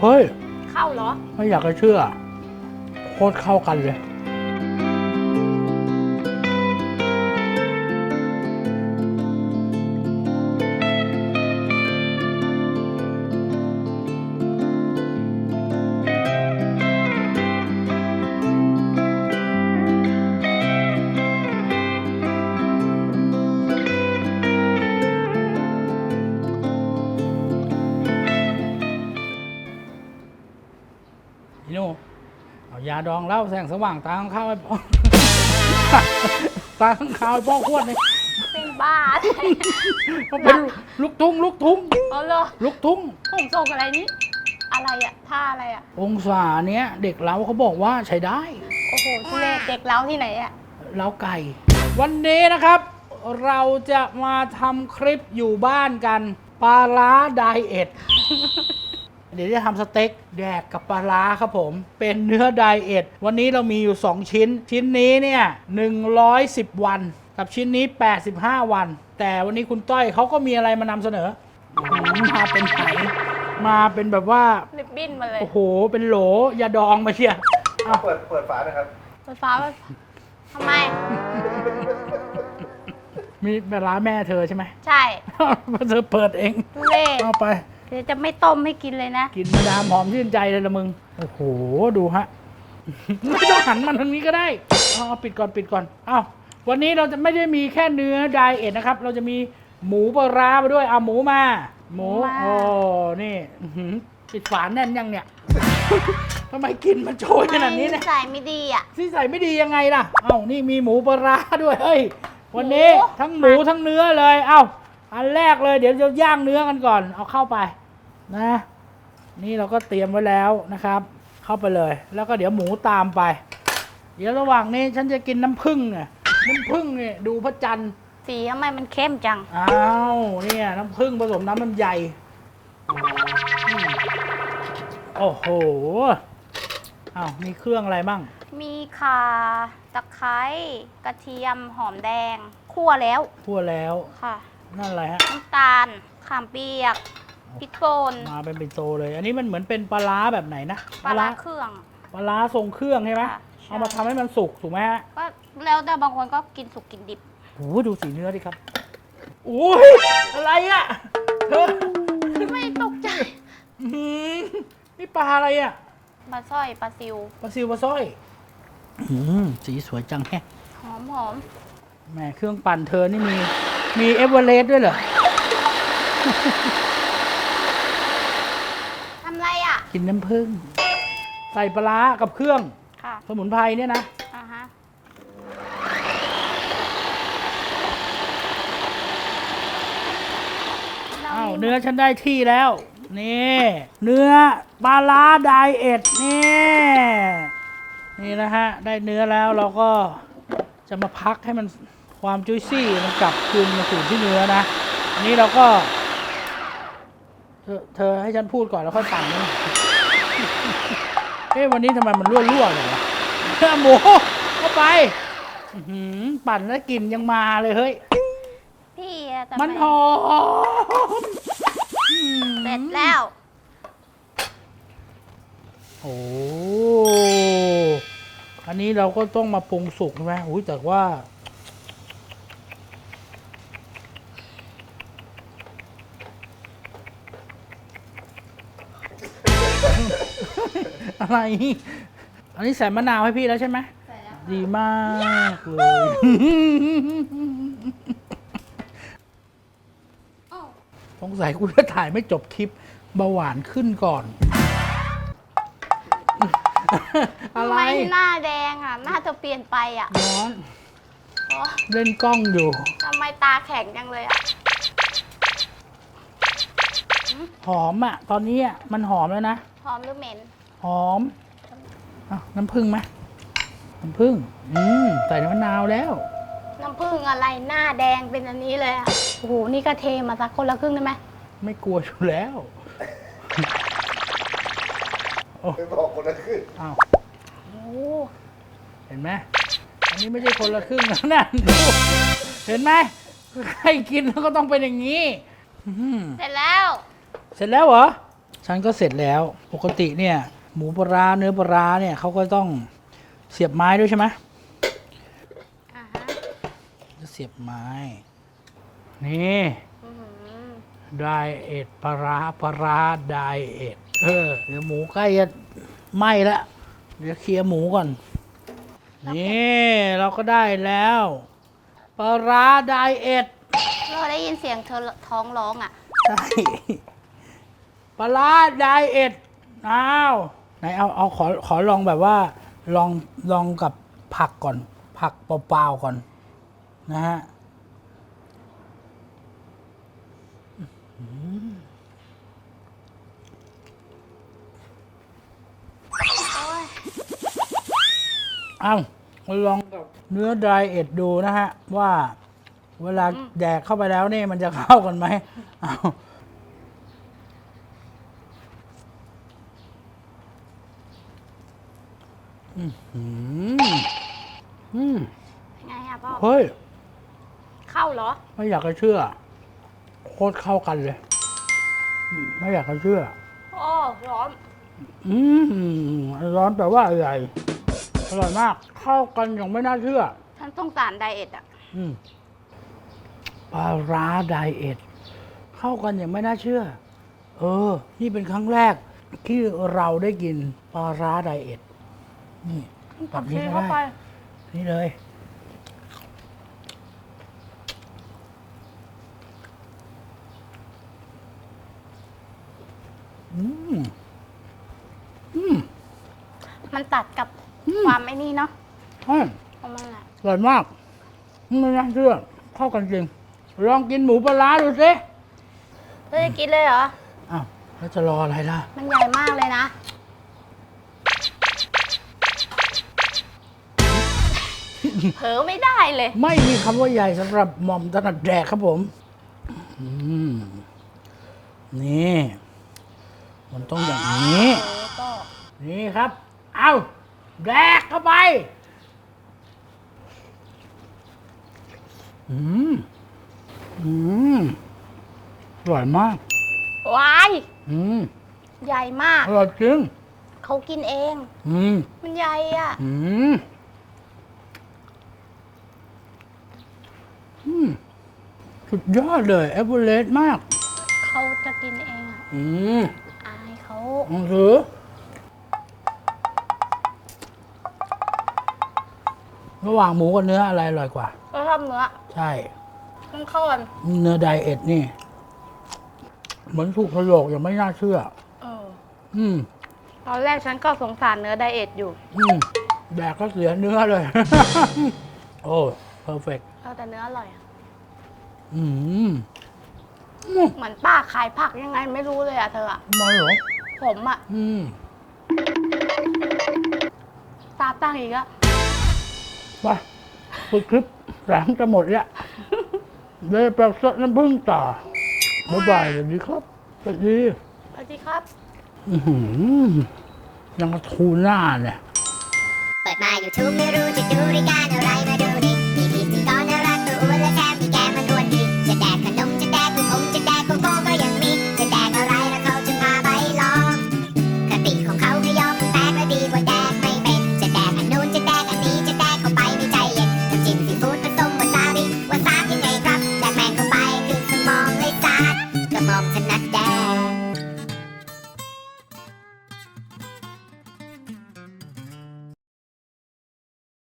เฮ้ย เข้าเหรอ ไม่อยากจะเชื่อ โคตรเข้ากันเลย ดองเหล้าแสงสว่างตาข้างข้าวให้พ่อ ตาข้างข้าวให้พ่อขวดหนึงเป็นบ้าอะไรเขาเป็นลูกทุ่งลูกทุ่งเอาเหรอลูกทุ่งผมส่งอะไรนี้ อะไรอะท่าอะไรอะองศาเนี้ยเด็กเราเขาบอกว่าใช้ได้ โอ้โหทุเรศเด็กเล้าที่ไหนอะเล้าไก่ วันนี้นะครับ เราจะมาทำคลิปอยู่บ้านกันปลาล้าไดเอทเดี๋ยวจะทำสเต็กแดกกับปลาร้าครับผม เป็นเนื้อไดเอทวันนี้เรามีอยู่ 2 ชิ้น ชิ้นนี้เนี่ย 110 วัน กับชิ้นนี้ 85 วัน แต่วันนี้คุณต้อยเขาก็มีอะไรมานำเสนออืมมาเป็นไหมาเป็นแบบว่าริบบิ้นมาเลย โอ้โห เป็นโหลยาดองมาเชียอ้าวเปิดเปิดฝาหนะครับไฟฟ้ามันทำไม มีปลาร้าแม่เธอใช่ไหมใช่ เธอเปิดเองทุเรศเอาไป เดี๋ยวจะไม่ต้มให้กินเลยนะ กินมาดามหอมชื่นใจเลยละมึง โอ้โห ดูฮะ ไม่ต้องหันมาทางนี้ก็ได้เอาเอาปิดก่อนปิดก่อนอ้าววันนี้เราจะไม่ได้มีแค่เนื้อไดเอทนะครับ เราจะมีหมูปลาร้ามาด้วย เอาหมูมา หมูหมูมา โอ้นี่อื้อหือปิดฝาแน่นยังเนี่ย ทำไมกินมันโชยขนาดนี้เนี่ย ใส่ไม่ดีอะที่ใส่ไม่ดียังไงล่ะ เอ้า นี่มีหมูปลาร้าด้วย เฮ้ย วันนี้หมู ทั้งหมูทั้งเนื้อเลย เอ้า อันแรกเลยเดี๋ยวจะย่างเนื้อกันก่อน เอาเข้าไปนะ นี่เราก็เตรียมไว้แล้วนะครับ เข้าไปเลย แล้วก็เดี๋ยวหมูตามไป เดี๋ยวระหว่างนี้ฉันจะกินน้ำผึ้งเนี่ยน้ำผึ้งเนี่ยดูพระจันทร์สีทำไมมันเข้มจัง อ้าวเนี่ยน้ำผึ้งผสมน้ำมันใหญ่อืมโอ้โหอ้าวมีเครื่องอะไรบ้าง มีข่าตะไคร้กระเทียมหอมแดง คั่วแล้ว ทั่วแล้ว ค่ะ นั่นอะไรฮะ น้ำตาลขามเปียกพริกป่นมาเป็นเป็นโตเลย อันนี้มันเหมือนเป็นปลาร้าแบบไหนนะปลาร้าเครื่อง ปลาร้าทรงเครื่องใช่ไหมค่ะเอามาทำให้มันสุกถูกไหมฮะก็แล้วแต่บางคนก็กินสุกกินดิบ โอ้โหดูสีเนื้อดิครับโอ้ยอะไรอะเธอไม่ตกใจอื้อหือนี่ปลาอะไรอะปลาสร้อยปลาซิวปลาซิวปลาสร้อยอืมสีสวยจังแฮะหอมหอม แหมเครื่องปั่นเธอนี่มี มีเอเวอเรสต์ด้วยเหรอ ทำไรอะ กินน้ำผึ้ง ใส่ปลาร้ากับเครื่อง ค่ะ สมุนไพรเนี่ยนะ อ่าฮะอ้าวเนื้อฉันได้ที่แล้ว นี่ เนื้อปลาร้าไดเอทนี่ นี่นะฮะ ได้เนื้อแล้วเราก็จะมาพักให้มัน ความจุยซี่มันกลับคืนมาสู่ที่เนื้อนะอันนี้เราก็ เธอเธอให้ฉันพูดก่อนแล้วค่อยปั่นนะเอ๊ะวันนี้ทำไมมันรั่วๆเลยวะหมูเข้าไปอื้อหือปั่นแล้วกลิ่นยังมาเลยเฮ้ย พี่อะแต่มันไหอมเสร็จแล้ว โอ้อันนี้เราก็ต้องมาปรุงสุกใช่ไหมอุ้ยแต่ว่า อะไร อันนี้ใส่มะนาวให้พี่แล้วใช่ไหมใส่แล้วดีมากเลยสงสัยคุณจะถ่ายไม่จบคลิปเบาหวานขึ้นก่อน อะไรทำไมหน้าแดงอะ หน้าเธอเปลี่ยนไปอะร้อนอ๋อเล่นกล้องอยู่ ทำไมตาแข็งจังเลยอะ หอมอะ ตอนนี้อะมันหอมแล้วนะ หอมหรือเหม็น หอมอะน้ำผึ้งไหมน้ำผึ้งอืมใส่น้ำมะนาวแล้ว น้ำผึ้งอะไรหน้าแดงเป็นอันนี้เลยอะโอ้โห นี่ก็เทมาสักคนละครึ่งได้ไหมไม่กลัวอยู่แล้วไม่บอกคนละครึ่งอ้าวโอ้เห็นไหมอันนี้ไม่ใช่คนละครึ่งนะนั่นดูเห็นไหมใครกินแล้วก็ต้องเป็นอย่างนี้อื้อหือเสร็จแล้ว เสร็จแล้วเหรอ ฉันก็เสร็จแล้ว ปกติเนี่ย หมูปลาร้าเนื้อปลาร้าเนี่ยเขาก็ต้องเสียบไม้ด้วยใช่ไหมอ่าฮะจะเสียบไม้ นี่อื้อหือไดเอทปลาร้าปลาร้าไดเอทเออเดี๋ยวหมูใกล้จะไหม้แล้วเดี๋ยวเคลียร์หมูก่อน นี่เราก็ได้แล้วปลาร้าไดเอท เราได้ยินเสียงเธอท้องร้องอะ ใช่ปลาร้าไดเอทอ้าว ไหนเอาเอาขอขอลองแบบว่าลองลองกับผักก่อน ผักเปล่าๆก่อนนะฮะโอ้ยเอามาลองกับเนื้อไดเอทดูนะฮะ ว่าเวลาแดกเข้าไปแล้วนี่มันจะเข้ากันไหมเอา อืมอืมไงอะพ่อเฮ้ย เข้าเหรอ ไม่อยากจะเชื่อ โคตรเข้ากันเลยอืมไม่อยากจะเชื่อ โอ้ร้อนอืมร้อนแต่ว่าอร่อยอร่อยมาก เข้ากันอย่างไม่น่าเชื่อ ฉันต้องสารไดเอทอะอืมปลาร้าไดเอทเข้ากันอย่างไม่น่าเชื่อ เออ นี่เป็นครั้งแรกที่เราได้กินปลาร้าไดเอท นี่แบบนี้ชีก็เข้าไปได้นี่เลย อืมอืมมันตัดกับอืมความไอ้นี่เนาะใช่ของมันอะอร่อยมากไม่น่าเชื่อเข้ากันจริง ลองกินหมูปลาร้าดูสิเธอจะกินเลยเหรออ้าวแล้วจะรออะไรล่ะ มันใหญ่มากเลยนะ เผลอไม่ได้เลย ไม่มีคำว่าใหญ่สำหรับหม่อมถนัดแดกครับผมอืมนี่ มันต้องอย่างนี้เออก็นี่ครับ เอาแดกเข้าไป อืม อืมอร่อยมากวาย อืม ใหญ่มาก อร่อยจริงเขากินเอง อืม มันใหญ่อะ อืม อืม สุดยอดเลยเอเวอเรสต์มาก เขาจะกินเองอะอืมอายเขาลองถือระหว่างหมูกับเนื้ออะไรอร่อยกว่า ก็ชอบเนื้อใช่ ต้องเข้ากันเนื้อไดเอทนี่ เหมือนถูกถลกอย่างไม่น่าเชื่อ เอออืม ตอนแรกฉันก็สงสารเนื้อไดเอทอยู่ อืมแดกก็เสียเนื้อเลย โอ้เพอร์เฟก เออแต่เนื้ออร่อยอะ อืมเหมือนป้าขายผักยังไงไม่รู้เลยอะเธออะทำไมเหรอ ผมอะอืมตาตั้งอีกอะไปปิดคลิปแสงจะหมดแล้วเลยไปสดน้ำผึ้งต่อบ๊ายบายสวัสดีครับสวัสดีสวัสดีครับ อือหือยังกับทูน่าเนี่ย เปิดมา YouTube ไม่รู้จะดูรายการอะไร